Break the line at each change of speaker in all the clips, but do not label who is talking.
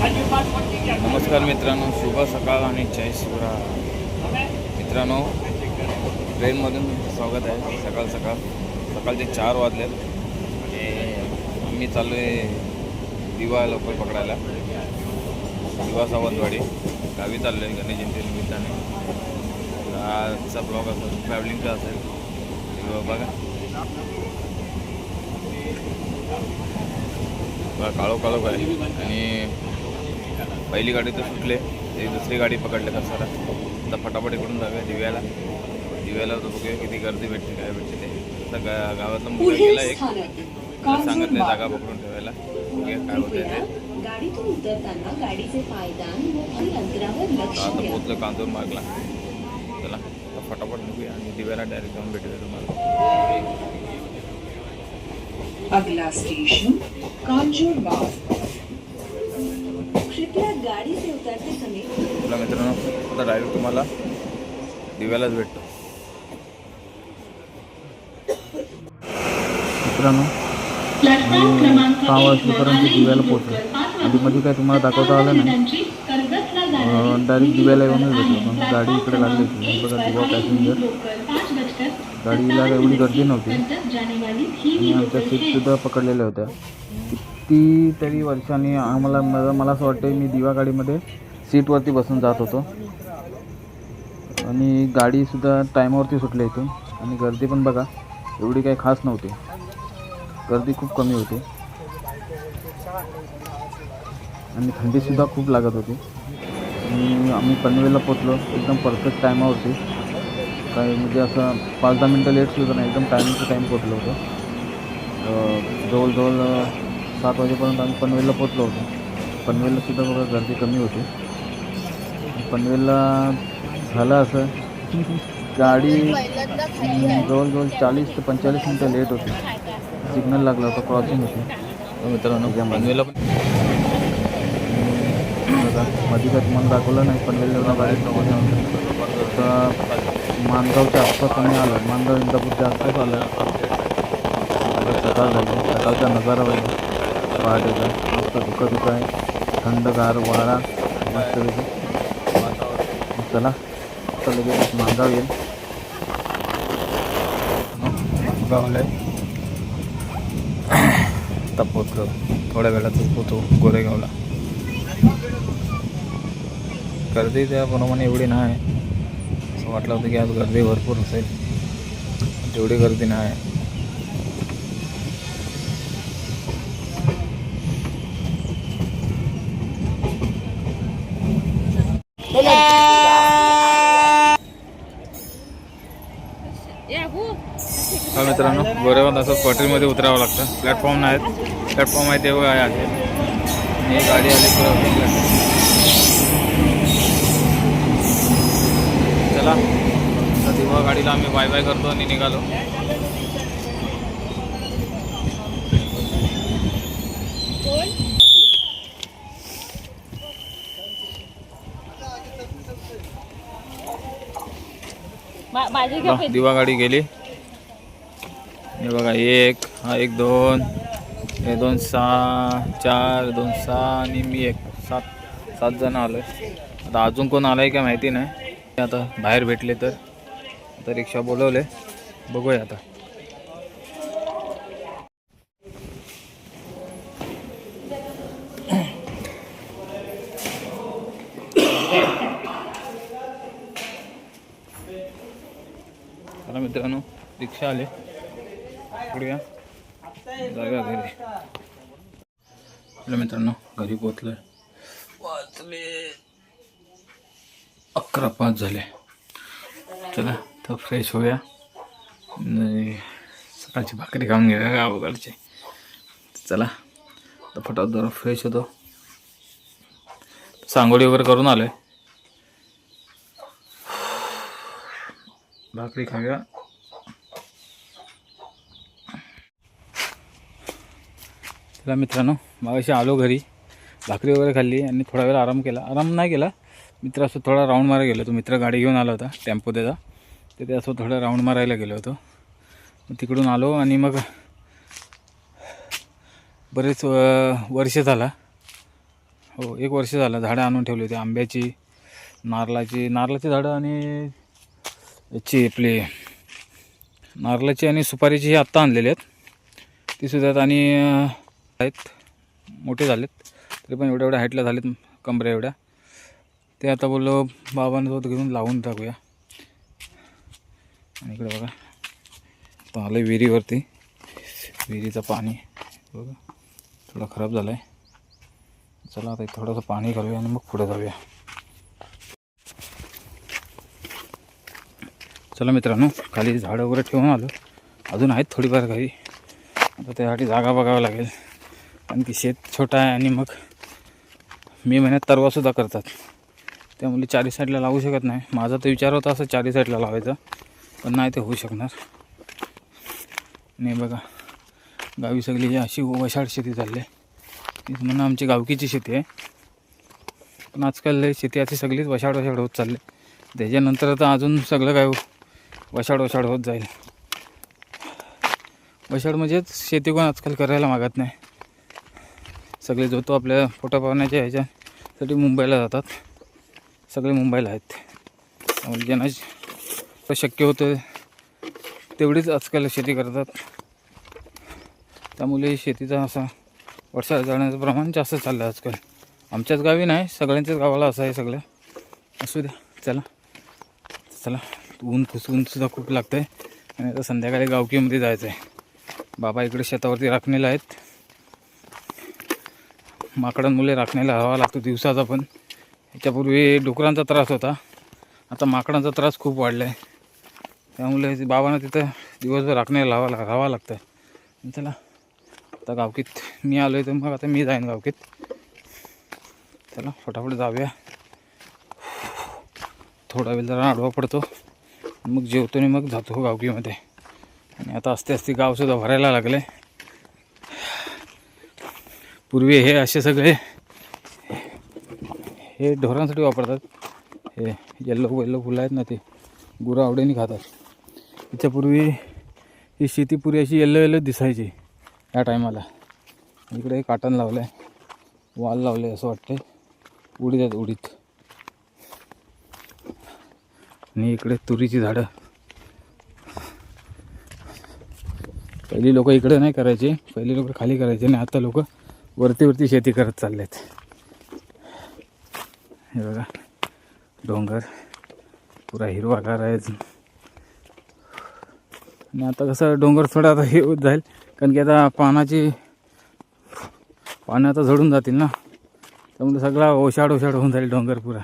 नमस्कार मित्रांनो शुभ सकाळ आणि जय शिवराय. मित्रांनो ट्रेनमधून स्वागत आहे सकाळ सकाळ. सकाळचे चार वाजले आणि आम्ही चाललो आहे दिवा लवकर पकडायला. दिवा सावंतवाडी. गावी चाललो आहे गणेश निमित्ताने. आजचा ब्लॉग असेल ट्रॅव्हलिंगचा असेल. दिवा बघा. काळो काळो काय. आणि पहिली गाडी तर सुटले ते दुसरी गाडी पकडले कसारा आता फटाफट इकडून जाऊया दिव्याला. दिव्याला तर बघूया किती गर्दी भेटते काय भेटते ते. आता गा गावातला मुलगा गेला एक. सांगितलं जागा पकडून ठेवायला. बघूया काय होतंय ते.
गाडीतून उतरताना गाडीचे पायदान मोठ्या अंतरावर लक्ष
आता पोचलं कांदूर मार्गला. चला आता फटाफट निघूया आणि दिव्याला डायरेक्ट जाऊन भेटूया तुम्हाला.
अगला स्टेशन कांजूर बाग कृपया गाड़ी से उतरते समय
आपल्या मित्रांनो आता डायरेक्ट तुम्हाला दिव्यालाच भेटतो.
मित्रांनो मी सहा दिव्याला पोहोचलो आधीमध्ये काय तुम्हाला दाखवता आलं नाही. डायरेक्ट दिव्याला येऊनच भेटलो. पण गाडी इकडे लागली होती. बघा दिवा पॅसेंजर गाडीला एवढी गर्दी नव्हती. आणि आमच्या सीटसुद्धा पकडलेल्या होत्या. कितीतरी वर्षांनी आम्हाला मला मला असं वाटतं मी दिवागाडीमध्ये सीटवरती बसून जात होतो. आणि गाडीसुद्धा टायमावरती सुटली इथून. आणि गर्दी पण बघा एवढी काही खास नव्हती. गर्दी खूप कमी होती. आणि थंडीसुद्धा खूप लागत होती. आणि आम्ही पनवेलला पोचलो एकदम परफेक्ट टायमावरती. काही म्हणजे असं पाच दहा मिनटं लेट सुद्धा नाही एकदम टायमिंग टू टाईम पोचलो होतो. जवळजवळ सात वाजेपर्यंत आम्ही पनवेलला पोचलो होतो. पनवेलला सुद्धा बघा गर्दी कमी होती. पनवेलला झालं असं. गाडी जवळजवळ चाळीस ते पंचेचाळीस मिनटं लेट होती. सिग्नल लागला होता क्रॉसिंग होती.
मित्रांनो पनवेलला पण
मध्ये काय तुम्हाला दाखवलं नाही पनवेलला गाडी नको आता मानगावच्या आसपास आम्ही आलो. मानगाव इंदापूरच्या आसपास आलं. सकाळ झाली. सकाळचा नजारा वगैरे पहाटेचा मस्त धुकं धुकं आहे थंडगार वारा मस्तपैकी चला आता लगेच मानगाव येईल.
गावाला आता पोचलो थोड्या वेळातच पोचू गोरेगावला. गर्दी त्याप्रमाणे एवढी नाही. असं वाटलं होतं की आज गर्दी भरपूर असेल. तेवढी गर्दी नाही. मित्रांनो गोरेगाव असं क्वार्टरमध्ये उतरावं लागतं. प्लॅटफॉर्म नाही आहेत प्लॅटफॉर्म आहे तेव्हा आहे आहे ही गाडी आली चला. आता तेव्हा गाडीला आम्ही बाय बाय करतो आणि निघालो. दिवा गाडी गेली. हे बघा एक हा एक दोन हे दोन सहा चार दोन सहा आणि मी एक सात सात जण आलोय. आता अजून कोण आलं आहे का माहिती नाही. आता बाहेर भेटले तर. आता रिक्षा बोलवले. बघूया आता. मित्रांनो रिक्षा आले. पुढे या. घरी. आपल्या मित्रांनो घरी पोचलोय वाचले अकरा पाच झाले. चला तर फ्रेश होऊया. सकाळची भाकरी खाऊन घ्या गावाकडचे. चला तर फटाफट जरा फ्रेश होतो. सांगोळी वगैरे करून आलोय. भाकरी खाऊया. चला मित्रांनो मागाशी आलो घरी भाकरी वगैरे खाल्ली आणि थोडा वेळ आराम केला. आराम नाही केला. मित्र असं थोडा राऊंड मारायला गेलो होतो. मित्र गाडी घेऊन आला होता टेम्पो त्याचा तर ते असं थोडा राऊंड मारायला गेलो होतो. मग तिकडून आलो आणि मग बरेच वर्ष झाला. हो एक वर्ष झालं. झाडं आणून ठेवली होती. आंब्याची नारळाची नारळाची झाडं आणि याची आपली नारळाची आणि सुपारीची ही आत्ता आणलेली आहेत. ती सुद्धा आणि आहेत. मोठे झालेत. तरी पण एवढ्या एवढ्या हाईटला झालेत कमऱ्या एवढ्या. ते आता बोललो बाबांसोबत घेऊन लावून टाकूया. आणि इकडे बघा. आता आलं विहिरीवरती. विहिरीचं पाणी बघा. थोडं खराब झालं आहे चला आता थोडंसं पाणी घालूया आणि मग पुढे जाऊया. चला मित्रांनो खाली झाडं वगैरे ठेवून आलो. अजून आहेत थोडीफार घरी. आता त्यासाठी जागा बघावं लागेल. कारण की शेत छोटा आहे आणि मग मे महिन्यात तरवासुद्धा करतात. त्यामुळे चारी साईडला लावू शकत नाही. माझा तर विचार होता असं चारी साईडला लावायचा. पण नाही ते होऊ शकणार. नाही बघा. गावी सगळी अशी वशाड शेती चालली आहे. म्हणून आमची गावकीची शेती आहे. पण आजकाल शेती अशी सगळीच वशाड वशाड होत चालली त्याच्यानंतर आता अजून सगळं काय वशाड वशाड होत जाईल. वशाड म्हणजेच शेती कोण आजकाल करायला मागत नाही. सगळे जो तो आपल्या पोटापाण्याच्या ह्याच्यासाठी मुंबईला जातात. सगळे मुंबईला आहेत. त्यामुळे ज्यांना शक्य होतं तेवढीच आजकाल शेती करतात. त्यामुळे शेतीचा असा वर्षा जाण्याचं प्रमाण जास्त चाललं आहे आजकाल. आमच्याच गावी नाही सगळ्यांच्याच गावाला असं आहे सगळं. असू द्या चला. चला ऊन ऊन सुद्धा खूप लागतं आहे आणि आता संध्याकाळी गावकीमध्ये जायचं आहे बाबा इकडे शेतावरती राखणीला आहेत. माकडांमुळे राखण्याला हवा लागतो दिवसाचा पण. याच्यापूर्वी डुकरांचा त्रास होता. आता माकडांचा त्रास खूप वाढला आहे त्यामुळे बाबांना तिथं दिवसभर राखण्याला लावा लाग राहावं लागतं आणि चला आता गावकीत मी आलो आहे तर मग आता मी जाईन गावकीत. चला फटाफट जाऊया. थोडा वेळ जरा आडवा पडतो. मग जेवतो आणि मग जातो गावकीमध्ये. आणि आता असते असते गावसुद्धा भरायला लागले पूर्वी हे असे सगळे हे ढोरांसाठी वापरतात. हे येल्लो येल्लो फुलं आहेत ना ते. गुरं आवडीने खातात. त्याच्यापूर्वी ही शेती पूर्वी अशी येल्लो येल्लो दिसायची या टायमाला. इकडे काटन काटण लावलं आहे वाल लावले असं वाटतं उडीत आहेत उडीत आणि इकडे तुरीची झाडं. पहिली लोक इकडे नाही करायचे. पहिली लोक खाली करायचे आणि आता लोक वरती वरती शेती करत चालले हे बघा डोंगर पुरा हिरवागार आहे आणि आता कसं डोंगर थोडा आता हे होत जाईल कारण की आता पानाची पानं आता झडून जातील ना. त्यामुळे सगळा ओशाड ओशाड होऊन जाईल डोंगर पुरा.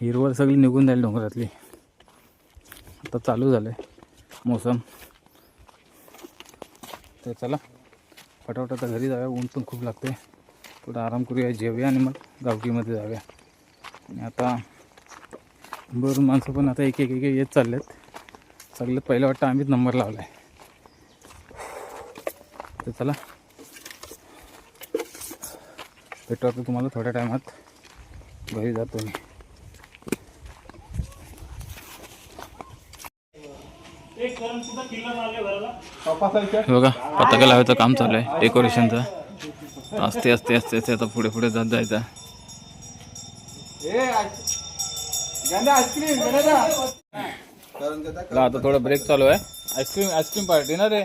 हिरवळ सगळी निघून जाईल डोंगरातली. आता चालू झालं आहे मोसम. तर चला. फटाफट आता घरी जाऊया. ऊन पण खूप लागते थोडं आराम करूया जेवूया आणि मग गावकीमध्ये जाऊया. आणि आता बरं माणसं पण आता एक एक एक येत चालले आहेत सगळ्यात पहिलं वाटतं आम्हीच नंबर लावला आहे तर चला. भेटू आता तुम्हाला थोड्या टायमात. घरी जातो मी बघा पताका लावायचं काम चालू आहे डेकोरेशनचं असते असते असते असते आता पुढे पुढे जात जायचं. आता थोडा ब्रेक चालू आहे. आईस्क्रीम आईस्क्रीम पार्टी ना रे?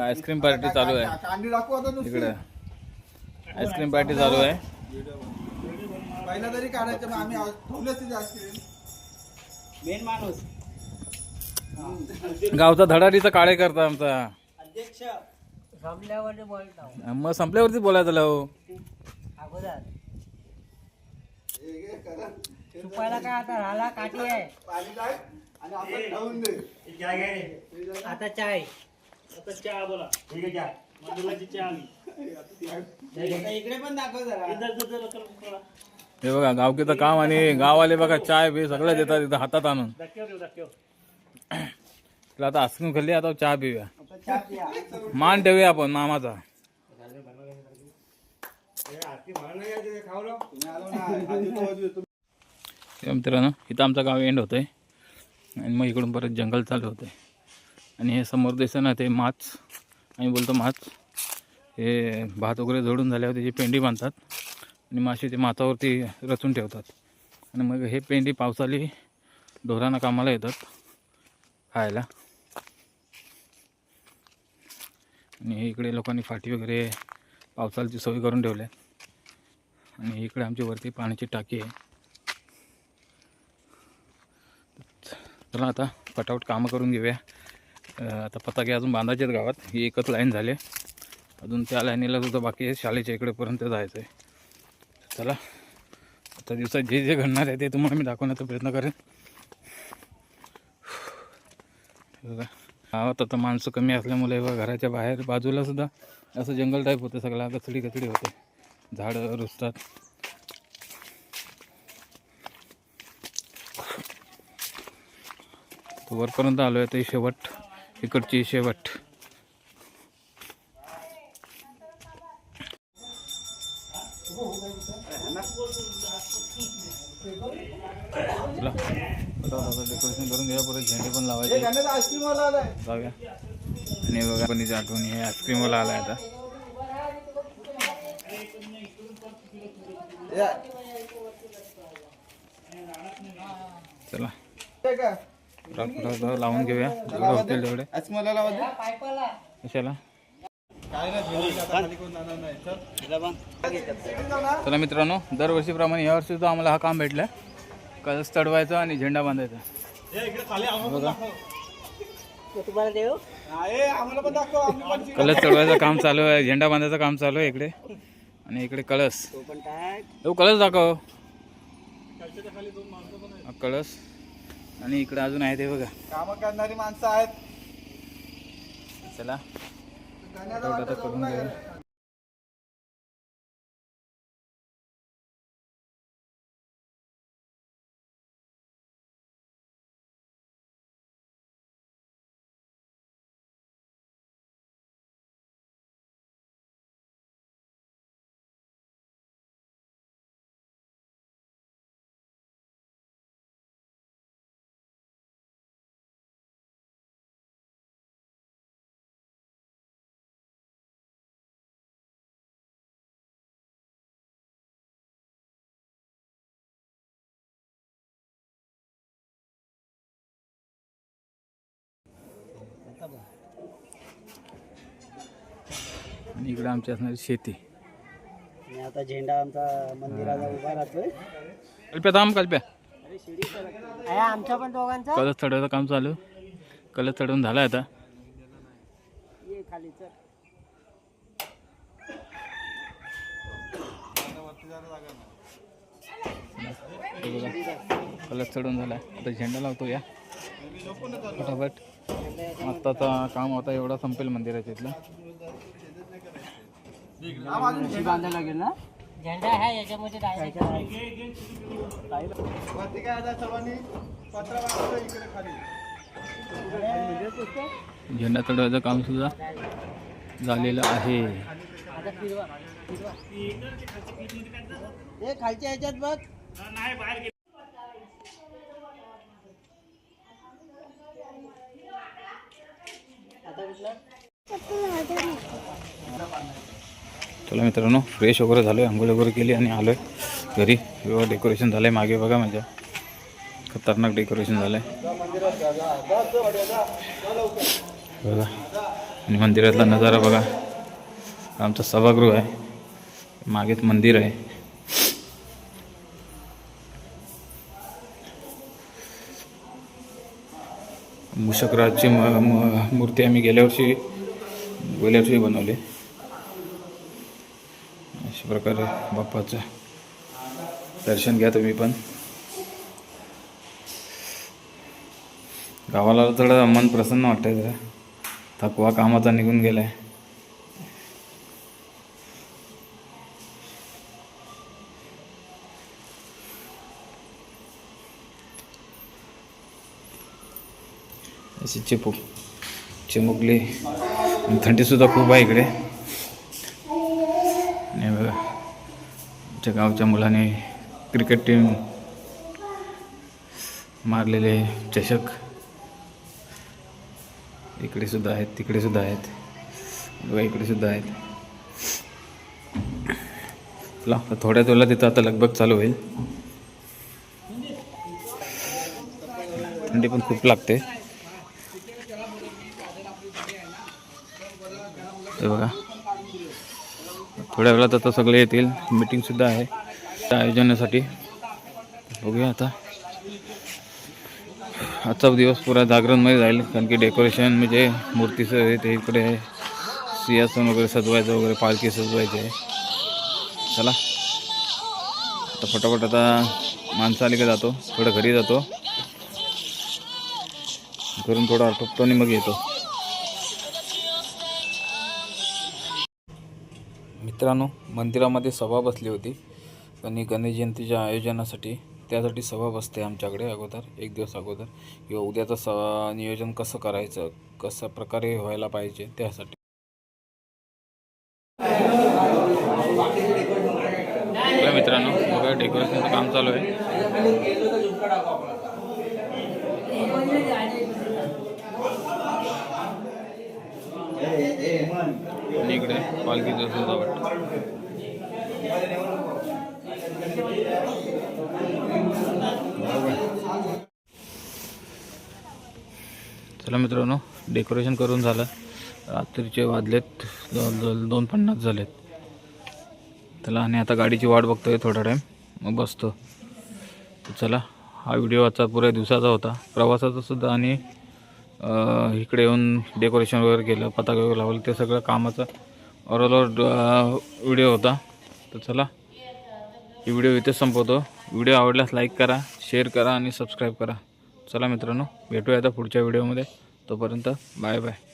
आईस्क्रीम पार्टी चालू आहे. इकडे. आईस्क्रीम पार्टी चालू आहे.
पहिला तरी काढायचं आम्ही मेन माणूस.
गावचा धडाडीचा काळे करता आमचा.
अध्यक्ष
संपल्यावर बोलतो.
मग संपल्यावरती बोलायचं हो
अगोदर. सुपायला काय आता राहिला काठी आहे.
पाणी टाक आणि आपण ठेवून दे.
आता चाय
इकडे पण दाखव जरा.
हे बघा गावकीचं काम आणि गाववाले बघा चाय बी सगळं देतात इथं हातात आणून. तुला आता आईस्क्रीम खाल्ली आता चहा पिऊया. मान ठेवूया आपण मामाचा. मित्रांनो इथं आमचं गाव एंड होतं आहे आणि मग इकडून परत जंगल चालू होतं आहे आणि हे समोर दिसतं ना ते माच आम्ही बोलतो माच हे भात वगैरे जोडून झाल्यावर त्याची पेंडी बांधतात. आणि मासे ते मातावरती रचून ठेवतात. आणि मग हे पेंडी पावसाळी ढोरांना कामाला येतात. खायला. आणि इकडे लोकांनी फाटी वगैरे पावसाळ्याची सोय करून ठेवल्या आणि इकडे आमची वरती पाण्याची टाकी आहे. चला आता पटापट कामं करून घेऊया. आता पताके अजून बांधायचे आहेत गावात. ही एकच लाईन झाली अजून त्या लाईनीला सुद्धा बाकी आहे. शाळेच्या इकडेपर्यंत जायचं आहे. चला. आता दिवसात जे जे घडणार आहे ते तुम्हाला मी दाखवण्याचा प्रयत्न करेन हे बघा गावात आता माणसं कमी असल्यामुळे बघा घराच्या बाहेर बाजूला सुद्धा असं जंगल टाईप होतं सगळं. कचडी कचडी होते. झाडं रुजतात. वरपर्यंत आलो आहे ते शेवट इकडची शेवट. जाऊया आणि बघा पणीची आठवणी हे आईस्क्रीमवाला आला आता.
या.
चला. लावून घेऊया. जेवढे होतील तेवढे. कशाला.
चल.
चला मित्रांनो दरवर्षीप्रमाणे यावर्षी सुद्धा आम्हाला हा काम भेटलं कलस चढवायचा आणि झेंडा बांधायचा. बघा.
तुम्हाला देऊ.
आहे, आम्हाला पण दाखव आम्ही पण
कलस चढवायचं काम चालू आहे झेंडा बांधायचं काम चालू आहे इकडे. आणि इकडे कळस.
तो पण टाक.
तो कळस दाखव. हा कळस. आणि इकडे अजून आहे ते बघा.
कामं करणारी माणसं आहेत.
चला. करून घेऊ आणि इकडे आमची असणारी शेती.
आणि आता झेंडा आमचा मंदिराला उभा राहतोय.
कल्प्या थांब कल्प्या.
आहे आमच्या पण दोघांचा.
कलस चढवायचं काम चालू. कलस चढवून झालं आता.
ये खाली चल
हे बघा कलस चढवून झाला आता झेंडा लावतो या. फटाफट. आत्ताचा काम आता एवढा संपेल मंदिराच्या इथलं.
बांधायला लागेल ना झेंडा आहे याच्यामध्ये
वरती काय आता सर्वांनी पत्रा बांधतो इकडे खाली
झेंडा चढवायचं काम सुद्धा झालेलं आहे.
आता फिरवा फिरवा हे खालच्या ह्याच्यात बघ. आता कुठलं?
चला मित्रांनो फ्रेश वगैरे झालो आहे आंघोळ वगैरे केली आणि आलो आहे घरी. व्यवहार डेकोरेशन झालं आहे मागे बघा माझ्या खतरनाक डेकोरेशन झालं आहे बघा. आणि मंदिरातला नजारा बघा. आमचं सभागृह आहे. मागेच मंदिर आहे. मूषकराजची म म- मूर्ती आम्ही गेल्या वर्षी गेल्या वर्षी बनवली. अशा प्रकारे बाप्पाचं दर्शन घ्या तुम्ही पण. गावाला थोडं मन प्रसन्न वाटतंय जरा. थकवा कामाचा निघून गेलाय. अशी चिपू चिमुकली. थंडीसुद्धा खूप आहे इकडे आणि बघा आमच्या गावच्या मुलाने क्रिकेट टीम मारलेले चषक. इकडे सुद्धा आहेत तिकडे सुद्धा आहेत. बघा इकडे सुद्धा आहेत. चला थोड्या थोड्याच वेळेला तिथं आता लगभग चालू होईल. थंडी पण खूप लागते. हे बघा. थोड्या वेळात आता सगळे येतील. मीटिंगसुद्धा आहे. त्या आयोजनासाठी बघूया आता. आजचा दिवस पुरा जागरणमध्ये जाईल कारण की डेकोरेशन म्हणजे मूर्तीचं आहे ते इकडे सिंहासन वगैरे सजवायचं वगैरे पालखी सजवायची आहे. चला. आता फटाफट आता माणसं आली का जातो. थोडं घरी जातो. घरून थोडं आटोपतो आणि मग येतो. मित्रांनो मंदिरामध्ये सभा बसली होती. आणि गणेश जयंतीच्या आयोजनासाठी. त्यासाठी सभा बसते आमच्याकडे अगोदर एक दिवस अगोदर. किंवा उद्याचं स नियोजन कसं करायचं कसं प्रकारे व्हायला पाहिजे त्यासाठी. मित्रांनो बघा डेकोरेशनचं काम चालू आहे. आणि इकडे पालखीचं वाटतं. चला मित्रांनो डेकोरेशन करून झालं. रात्रीचे वाजलेत जवळजवळ दोन पन्नास झालेत. चला आणि आता गाडीची वाट बघतोय थोडा टाईम मग बसतो. चला हा व्हिडिओ आजचा पुऱ्या दिवसाचा होता. प्रवासाचा सुद्धा आणि इकडे येऊन डेकोरेशन वगैरे केलं पताका वगैरे लावलं ते सगळं कामाचं ओव्हरऑल व्हिडिओ होता. तर चला ही व्हिडिओ इथेच संपवतो. व्हिडिओ आवडल्यास लाईक करा शेअर करा आणि सबस्क्राईब करा. चला मित्रांनो भेटूया आता पुढच्या व्हिडिओमध्ये तोपर्यंत बाय बाय